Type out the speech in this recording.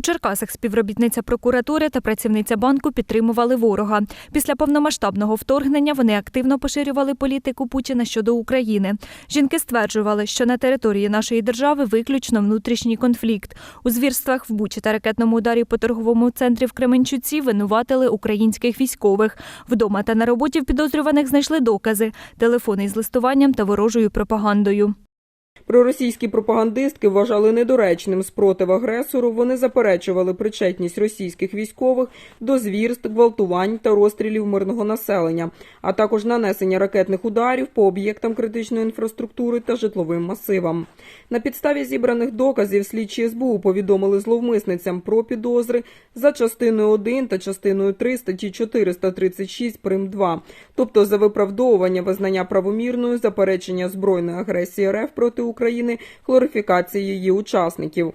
У Черкасах співробітниця прокуратури та працівниця банку підтримували ворога. Після повномасштабного вторгнення вони активно поширювали політику Путіна щодо України. Жінки стверджували, що на території нашої держави виключно внутрішній конфлікт. У звірствах в Бучі та ракетному ударі по торговому центрі в Кременчуці винуватили українських військових. Вдома та на роботі в підозрюваних знайшли докази, телефони із листуванням та ворожою пропагандою. Проросійські пропагандистки вважали недоречним спротив агресору. Вони заперечували причетність російських військових до звірств, гвалтувань та розстрілів мирного населення, а також нанесення ракетних ударів по об'єктам критичної інфраструктури та житловим масивам. На підставі зібраних доказів слідчі СБУ повідомили зловмисницям про підозри за частиною 1 та частиною 3 статті 436 прим. 2, тобто за виправдовування визнання правомірною заперечення збройної агресії РФ проти України, хлорифікації її учасників.